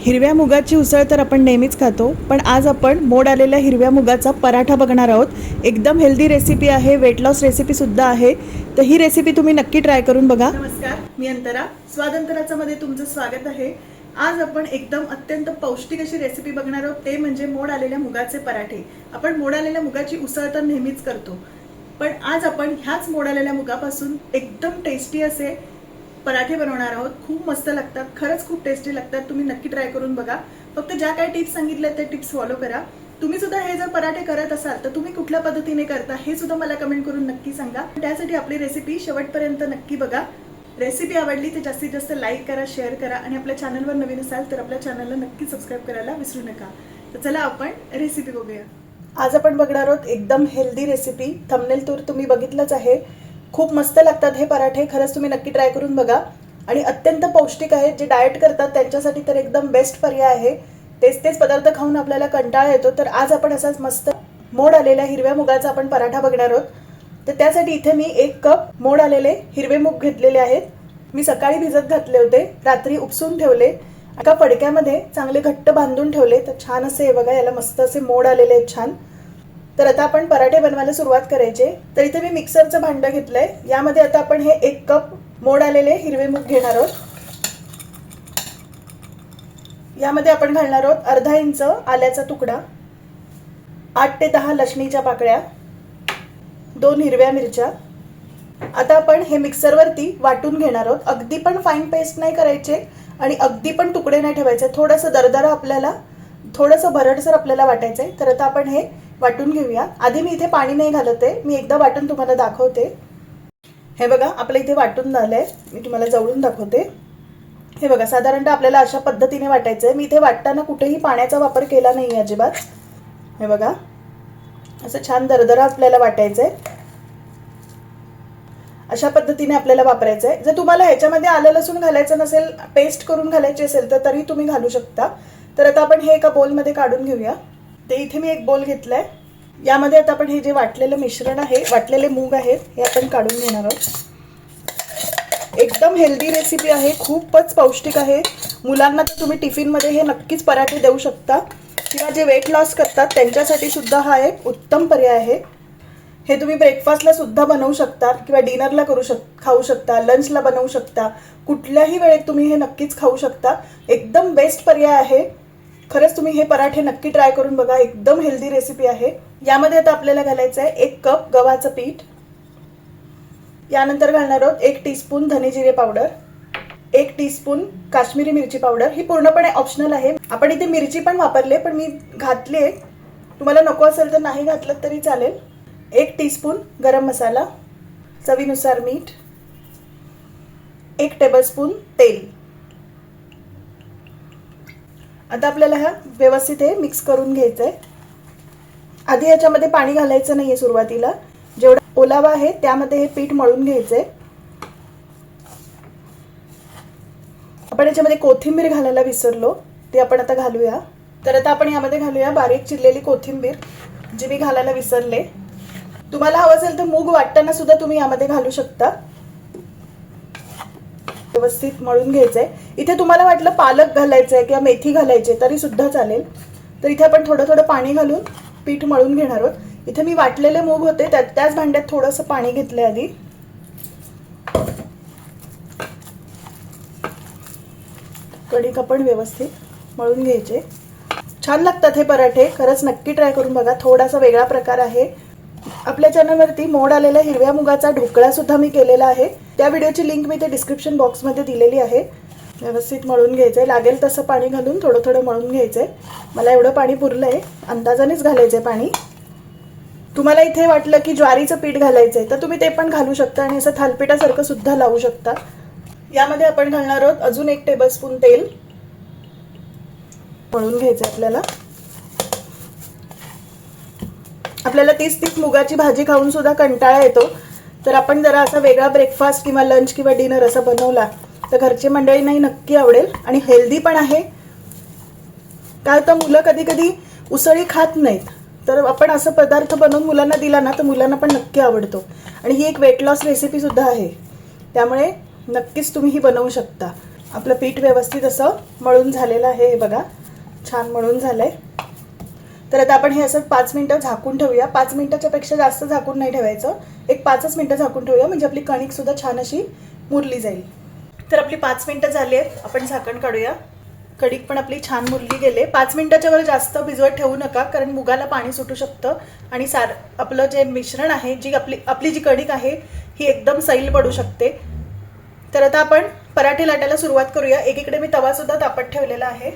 हिरव्या मुगाची उसळ तर आपण नेहमीच खातो पण आज आपण मोड आलेल्या हिरव्या मुगाचा पराठा बघणार आहोत. एकदम हेल्दी रेसिपी आहे वेट लॉस रेसिपी सुद्धा आहे. तर ही रेसिपी तुम्ही नक्की ट्राय करून बघा. नमस्कार मी अंतरा. स्वादंतराचा मध्ये तुमचं स्वागत आहे. आज आपण एकदम अत्यंत पौष्टिक अशी रेसिपी बघणार आहोत. ते म्हणजे मोड आलेल्या मुगाचे पराठे. आपण मोड आलेल्या मुगाची उसळ तर नेहमीच करतो. पण आज आपण ह्याच मोड आलेल्या मुगापासून एकदम टेस्टी असे पराठे बनवणार आहोत. खूप मस्त लागतात. खरंच खूप टेस्टी लागतात. तुम्ही नक्की ट्राय करून बघा. फक्त ज्या काही टिप्स सांगितल्या त्या टिप्स फॉलो करा. तुम्ही सुद्धा हे जर पराठे करत असाल तर तुम्ही कुठल्या पद्धतीने करता हे सुद्धा मला कमेंट करून नक्की सांगा. त्यासाठी आपली रेसिपी शेवटपर्यंत नक्की बघा. रेसिपी आवडली तर जास्तीत जास्त लाईक करा शेअर करा आणि आपल्या चॅनलवर नवीन असाल तर आपल्या चॅनलला नक्की सबस्क्राईब करायला विसरू नका. तर चला आपण रेसिपी बघूया. आज आपण बघणार आहोत एकदम हेल्दी रेसिपी थंबनेल तूर तुम्ही बघितलंच आहे. खूप मस्त लागतात हे पराठे खरंच तुम्ही नक्की ट्राय करून बघा. आणि अत्यंत पौष्टिक आहेत जे डाएट करतात त्यांच्यासाठी तर एकदम बेस्ट पर्याय आहे. तेच तेच पदार्थ खाऊन आपल्याला कंटाळा येतो तर आज आपण असाच मस्त मोड आलेल्या हिरव्या मुगाचा आपण पराठा बघणार आहोत. तर त्यासाठी इथे मी एक कप मोड आलेले हिरवे मूग घेतलेले आहेत. मी सकाळी भिजत घातले होते रात्री उपसून ठेवले. एका फडक्यामध्ये चांगले घट्ट बांधून ठेवले तर छान असे बघा याला मस्त असे मोड आलेले आहेत छान. तर आता आपण पराठे बनवायला सुरुवात करायचे. तर इथे मी मिक्सरचं भांडं घेतलंय. यामध्ये आता आपण हे एक कप मोड आलेले हिरवे मूग घेणार आहोत. यामध्ये आपण घालणार आहोत अर्धा इंच आल्याचा तुकडा आठ ते दहा लसणीच्या पाकळ्या दोन हिरव्या मिरच्या. आता आपण हे मिक्सरवरती वाटून घेणार आहोत. अगदी पण फाईन पेस्ट नाही करायचे आणि अगदी पण तुकडे नाही ठेवायचे. थोडंसं दरदरा आपल्याला थोडंसं भरडसर आपल्याला वाटायचं आहे तर आता आपण हे वाटून घेऊया. आधी मी इथे पाणी नाही घालत आहे. मी एकदा वाटून तुम्हाला दाखवते. हे बघा आपलं इथे वाटून झालं आहे मी तुम्हाला जवळून दाखवते. हे बघा साधारणतः आपल्याला अशा पद्धतीने वाटायचं आहे मी इथे वाटताना कुठेही पाण्याचा वापर केला नाही आहे अजिबात. हे बघा असं छान दरदरा आपल्याला वाटायचं आहे अशा पद्धतीने आपल्याला वापरायचं आहे जर तुम्हाला ह्याच्यामध्ये आलं लसूण घालायचं नसेल पेस्ट करून घालायची असेल तर तरी तुम्ही घालू शकता. तर आता आपण हे एका बोलमध्ये काढून घेऊया. ते इथे मी एक बोल घेतलाय. यामध्ये आता आपण हे जे वाटलेलं मिश्रण आहे वाटलेले मूग आहेत हे आपण काढून घेणार आहोत. एकदम हेल्दी रेसिपी आहे खूपच पौष्टिक आहे. मुलांना तर तुम्ही टिफिनमध्ये हे नक्कीच पराठे देऊ शकता. किंवा जे वेट लॉस करतात त्यांच्यासाठी सुद्धा हा एक उत्तम पर्याय आहे. हे तुम्ही ब्रेकफास्टला सुद्धा बनवू शकता किंवा डिनरला करू शक खाऊ शकता लंचला बनवू शकता. कुठल्याही वेळेत तुम्ही हे नक्कीच खाऊ शकता. एकदम बेस्ट पर्याय आहे. खरंच तुम्ही हे पराठे नक्की ट्राय करून बघा एकदम हेल्दी रेसिपी आहे. यामध्ये आता आपल्याला घालायचं आहे एक कप गव्हाचं पीठ. यानंतर घालणार आहोत एक टीस्पून धने जिरे पावडर एक टीस्पून काश्मीरी मिरची पावडर ही पूर्णपणे ऑप्शनल आहे. आपण इथे मिरची पण वापरले पण मी घातली. आहे तुम्हाला नको असेल तर नाही घातलं तरी चालेल. एक टीस्पून गरम मसाला चवीनुसार मीठ. एक टेबलस्पून तेल. आता आपल्याला हा व्यवस्थित हे मिक्स करून घ्यायचं आहे आधी याच्यामध्ये पाणी घालायचं नाही आहे सुरुवातीला. जेवढा ओलावा आहे त्यामध्ये हे पीठ मळून घ्यायचं आहे आपण याच्यामध्ये कोथिंबीर घालायला विसरलो ते आपण आता घालूया. तर आता आपण यामध्ये घालूया बारीक चिरलेली कोथिंबीर जी मी घालायला विसरले. तुम्हाला हवं असेल तर मूग वाटताना सुद्धा तुम्ही यामध्ये घालू शकता. व्यवस्थित मळून घ्यायचंय. इथे तुम्हाला वाटलं पालक घालायचंय किंवा मेथी घालायची तरी सुद्धा चालेल. तर इथे आपण थोडं थोडं पाणी घालून पीठ मळून घेणार आहोत. इथे मी वाटलेले मूग होते त्यात त्याच भांड्यात थोडंसं पाणी घेतलंय आधी. कणिक आपण व्यवस्थित मळून घ्यायचे. छान लागतात हे पराठे खरंच नक्की ट्राय करून बघा. थोडासा वेगळा प्रकार आहे. आपल्या चॅनलवरती मोड आलेल्या हिरव्या मुगाचा ढोकळा सुद्धा मी केलेला आहे. त्या व्हिडिओची लिंक मी ते डिस्क्रिप्शन बॉक्समध्ये दिलेली आहे. व्यवस्थित मळून घ्यायचं आहे लागेल तसं पाणी घालून थोडं थोडं मळून घ्यायचं आहे मला एवढं पाणी पुरलं आहे अंदाजानेच घालायचं आहे पाणी. तुम्हाला इथे वाटलं की ज्वारीचं पीठ घालायचं आहे तर तुम्ही ते पण घालू शकता आणि असं थालपिठासारखं सुद्धा लावू शकता. यामध्ये आपण घालणार आहोत अजून एक टेबलस्पून तेल. मळून घ्यायचं आहे आपल्याला. आपल्याला तीस तीस मुगाची भाजी खाऊन सुद्धा कंटाळा येतो. तर आपण जरा असा वेगळा ब्रेकफास्ट किंवा लंच किंवा डिनर असा बनवला तर घरची मंडळींनाही नक्की आवडेल आणि हेल्दी पण आहे. काय तर मुलं कधी कधी उसळी खात नाहीत. तर आपण असं पदार्थ बनवून मुलांना दिला ना तर मुलांना पण नक्की आवडतो. आणि ही एक वेट लॉस रेसिपी सुद्धा आहे. त्यामुळे नक्कीच तुम्ही ही बनवू शकता. आपलं पीठ व्यवस्थित असं मळून झालेलं आहे हे बघा. छान मळून झालंय. तर आता आपण हे असं पाच मिनिटं झाकून ठेवूया. पाच मिनिटाच्या पेक्षा जास्त झाकून नाही ठेवायचं. एक पाचच मिनिटं झाकून ठेवूया म्हणजे आपली कणिक सुद्धा छान अशी मुरली जाईल. तर आपली पाच मिनिटं झाली आहेत. आपण झाकण काढूया. कणिक पण आपली छान मुरली गेले पाच मिनिटाच्या वर जास्त भिजवत ठेवू नका कारण मुगाला पाणी सुटू शकतं आणि सार आपलं जे मिश्रण आहे जी आपली आपली जी कणिक आहे ही एकदम सैल पडू शकते. तर आता आपण पराठे लाटायला सुरुवात करूया. एकीकडे मी तवासुद्धा तापत ठेवलेला आहे.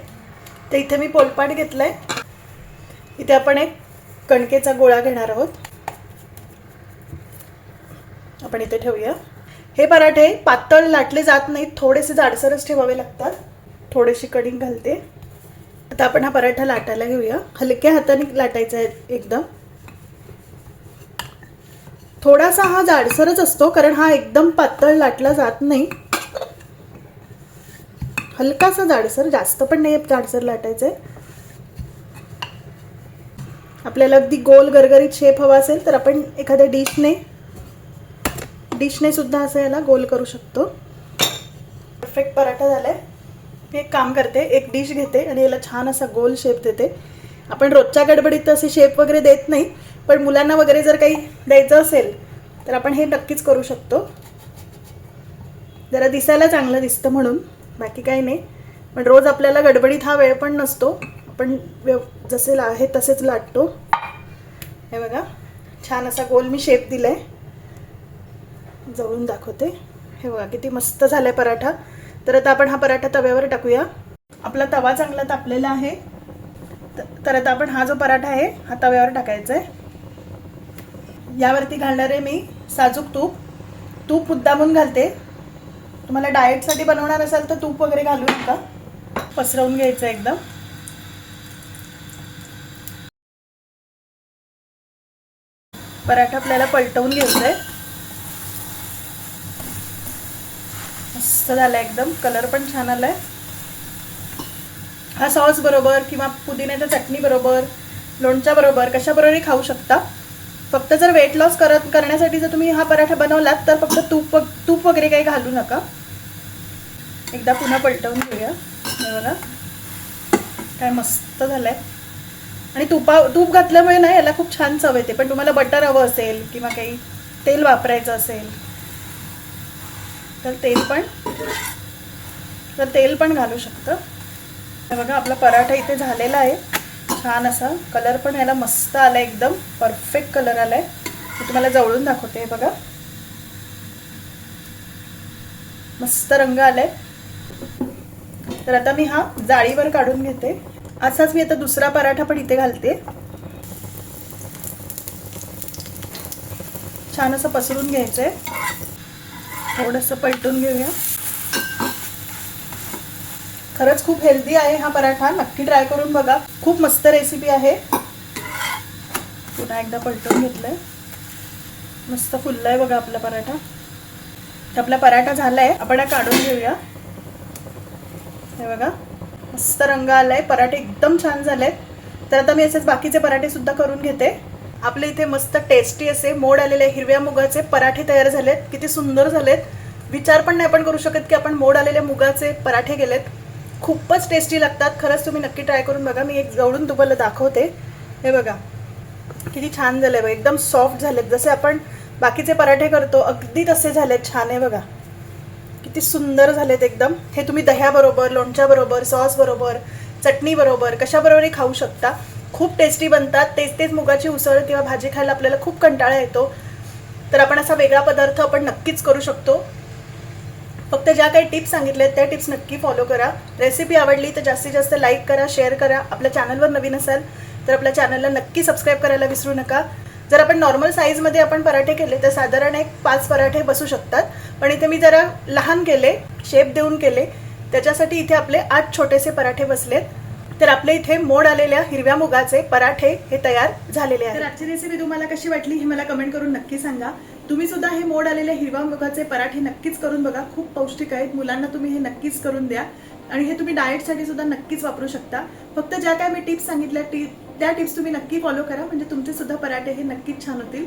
तर इथे मी पोलपाट आहे इथे आपण एक कणकेचा गोळा घेणार आहोत. आपण इथे ठेवूया. हे पराठे पातळ लाटले जात नाहीत थोडेसे जाडसरच ठेवावे लागतात. थोडीशी कणिक घालते. आता आपण हा पराठा लाटायला घेऊया. हलक्या हाताने लाटायचा आहे एकदम. थोडासा हा जाडसरच असतो कारण हा एकदम पातळ लाटला जात नाही. हलकासा जाडसर जास्त पण नाही जाडसर लाटायचं आहे आपल्याला अगदी गोल गरगरीत शेप हवा असेल तर आपण एखाद्या डिशने डिशने सुद्धा असं याला गोल करू शकतो. परफेक्ट पराठा झालाय. मी एक काम करते एक डिश घेते आणि याला छान असा गोल शेप देते. आपण रोजच्या गडबडीत असे शेप वगैरे देत नाही पण मुलांना वगैरे जर काही द्यायचं असेल तर आपण हे नक्कीच करू शकतो. जरा दिसायला चांगलं दिसतं म्हणून बाकी काही नाही. पण रोज आपल्याला गडबडीत हा वेळ पण नसतो. आपण व्यव जसे ला आहे तसेच लाटतो. हे बघा छान असा गोल मी शेप दिलाय. जवळून दाखवते. हे बघा किती मस्त झालाय पराठा. तर आता आपण हा पराठा तव्यावर टाकूया. आपला तवा चांगला तापलेला आहे. तर आता आपण हा जो पराठा आहे हा तव्यावर टाकायचा आहे यावरती घालणार आहे मी साजूक तूप. तूप मुद्दामून घालते. तुम्हाला डाएटसाठी बनवणार असाल तर तूप वगैरे घालू नका. पसरवून घ्यायचं एकदम. पराठा आपल्याला पलटवून घ्यायचा आहे मस्त झाला एकदम. कलर पण छान आलाय. हा सॉस बरोबर किंवा पुदिन्याच्या चटणी बरोबर लोणच्या बरोबर कशाबरोबरही खाऊ शकता. फक्त जर वेट लॉस करत करण्यासाठी जर तुम्ही हा पराठा बनवलात तर फक्त तूप तूप वगैरे काही घालू नका. एकदा पुन्हा पलटवून घेऊया. बघा. काय मस्त झालंय. आणि तुपा तूप घातल्यामुळे ना याला खूप छान चव येते. पण तुम्हाला बटर हवं असेल किंवा काही तेल वापरायचं असेल तर तेल पण तर तेल पण घालू शकतं. बघा आपला पराठा इथे झालेला आहे. छान असा कलर पण याला मस्त आला एकदम. परफेक्ट कलर आलाय. मी तुम्हाला जवळून दाखवते हे बघा. मस्त रंग आलाय. तर आता मी हा जाळीवर काढून घेते. असाच मी आता दुसरा पराठा पण इथे घालते. छान असं पसरून घ्यायचंय. थोडंसं पलटून घेऊया. खरंच खूप हेल्दी आहे हा पराठा. नक्की ट्राय करून बघा. खूप मस्त रेसिपी आहे. पुन्हा एकदा पलटून घेतलंय. मस्त फुललाय बघा आपला पराठा. तर आपला पराठा झालाय. आपण हा काढून घेऊया. हे बघा. मस्त रंग आलाय. पराठे एकदम छान झालेत. तर आता मी असेच बाकीचे पराठे सुद्धा करून घेते. आपले इथे मस्त टेस्टी असे मोड आलेले हिरव्या मुगाचे पराठे तयार झालेत. किती सुंदर झालेत. विचार पण नाही आपण करू शकत की आपण मोड आलेले मुगाचे पराठे गेलेत खूपच टेस्टी लागतात. खरंच तुम्ही नक्की ट्राय करून बघा. मी एक जवळून तुम्हाला दाखवते. हे बघा. किती छान झाले बघा. एकदम सॉफ्ट झालेत. जसे आपण बाकीचे पराठे करतो अगदी तसे झालेत. छान आहे बघा. किती सुंदर झालेत एकदम. हे तुम्ही दह्याबरोबर लोणच्याबरोबर सॉसबरोबर चटणीबरोबर कशाबरोबरही खाऊ शकता. खूप टेस्टी बनतात. तेच तेच मुगाची उसळ किंवा भाजी खायला आपल्याला खूप कंटाळा येतो. तर आपण असा वेगळा पदार्थ आपण नक्कीच करू शकतो. फक्त ज्या काही टिप्स सांगितल्या त्या टिप्स नक्की फॉलो करा. रेसिपी आवडली तर जास्तीत जास्त लाईक करा शेअर करा. आपल्या चॅनलवर नवीन असाल तर आपल्या चॅनलला नक्की सबस्क्राईब करायला विसरू नका. जर आपण नॉर्मल साईजमध्ये आपण पराठे केले तर साधारण एक पाच पराठे बसू शकतात. पण इथे मी जरा लहान केले शेप देऊन केले. त्याच्यासाठी इथे आपले आठ छोटेसे पराठे बसलेत. तर आपल्या इथे मोड आलेल्या हिरव्या मुगाचे पराठे हे तयार झालेले आहेत. तर आजची रेसिपी तुम्हाला कशी वाटली हे मला कमेंट करून नक्की सांगा. तुम्ही सुद्धा हे मोड आलेल्या हिरव्या मुगाचे पराठे नक्कीच करून बघा. खूप पौष्टिक आहेत. मुलांना तुम्ही हे नक्कीच करून द्या. आणि हे तुम्ही डाएटसाठी सुद्धा नक्कीच वापरू शकता. फक्त ज्या काय मी टिप्स सांगितल्या टी त्या टिप्स तुम्ही नक्की फॉलो करा. म्हणजे तुमचे सुद्धा पराठे हे नक्कीच छान होतील.